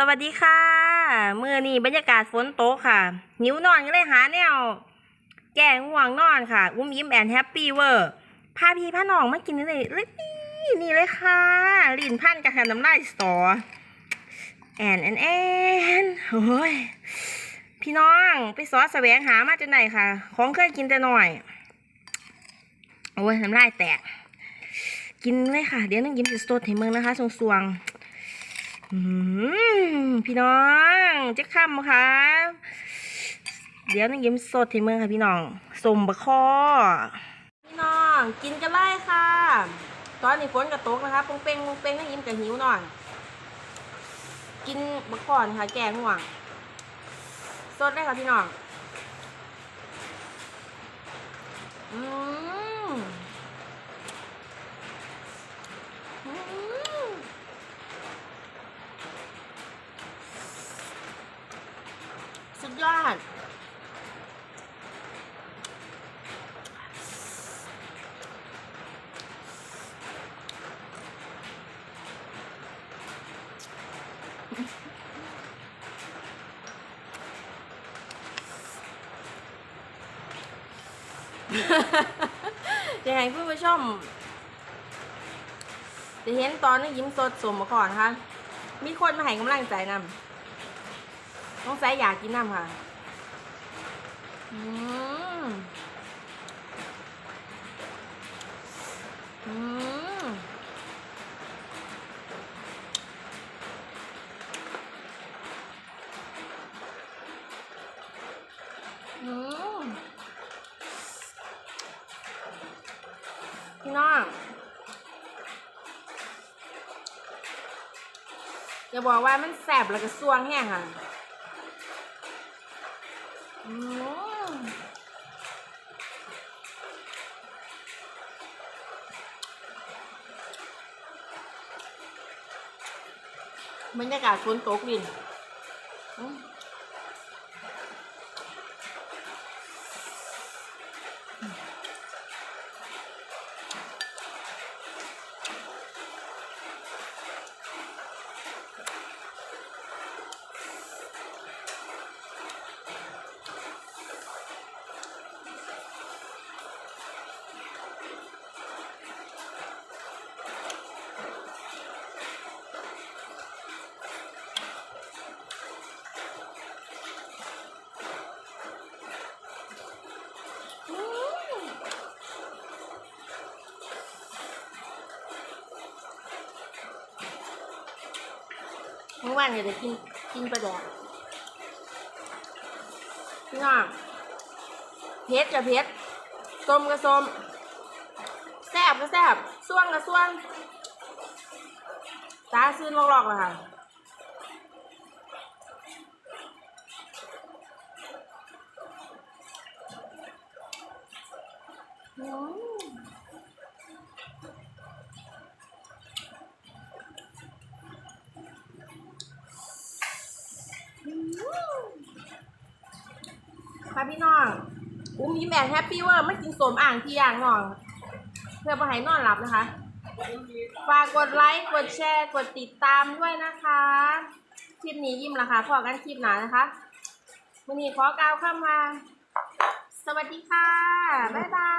สวัสดีค่ะเมื่อนี้บรรยากาศฝนตกค่ะ หิวนอนก็เลยหาแนว แก้ง่วงนอนค่ะ อุ้มยิ้มแอนแฮปปี้เวอร์พาพี่พาน้องมากินนี่เลยเลยนี่นี่เลยค่ะลิ้นพันกับขนมลายสอแอนแอนแอนโอ้ยพี่น้องไปซอสแสวงหามาจนไหนค่ะ ของเคยกินแต่หน่อยโอ้ยน้ำลายแตก กินเลยค่ะ เดี๋ยวน้องยิ้มจะสดให้เมืองนะคะสวงๆอืม พี่น้องจะคำค่ะ เดี๋ยวน้องยิ้มสดให้เมืองค่ะพี่น้องสมบะคอ พี่น้องกินกันเลยค่ะ ตอนนี้ฝนกระตกนะคะปงเป้งปงเป้งน้องยิ้มกับหิวหน่อย กินบะคอนค่ะแกงห่วงสดได้ค่ะพี่น้อง สุดยอดจะให้ผู้ชมจะเห็นตอนนี้ยิ้มสดสมมาก่อนนะคะมีคนมาให้กำลังใจนำต้องใส่ยากินน้ำค่ะ อืมอืมอืมพี่น้องอย่าบอกว่ามันแสบแล้วก็ซวงแห้งค่ะ บรรยากาศฝนตกดิน เมื่อวานเนี่ยจะกินกินปลาแดกพี่น้องเพชรกับเพชรส้มกับส้มแซ่บกับแซ่บส่วงกับส่วงตาซื้นลอกๆเลยค่ะ อืม ค่ะพี่น้อง อุ้มยิ้มแอนแฮปปี้ว่าไม่กินสมอ่างที่อย่างนอนเพื่อมาให้นอนหลับนะคะ ฝากกดไลค์ กดแชร์ กดติดตามด้วยนะคะ คลิปนี้ยิ้มละค่ะพอกันคลิปหนานะคะวันนี้ขอกล่าวคำว่าสวัสดีค่ะ บ๊ายบาย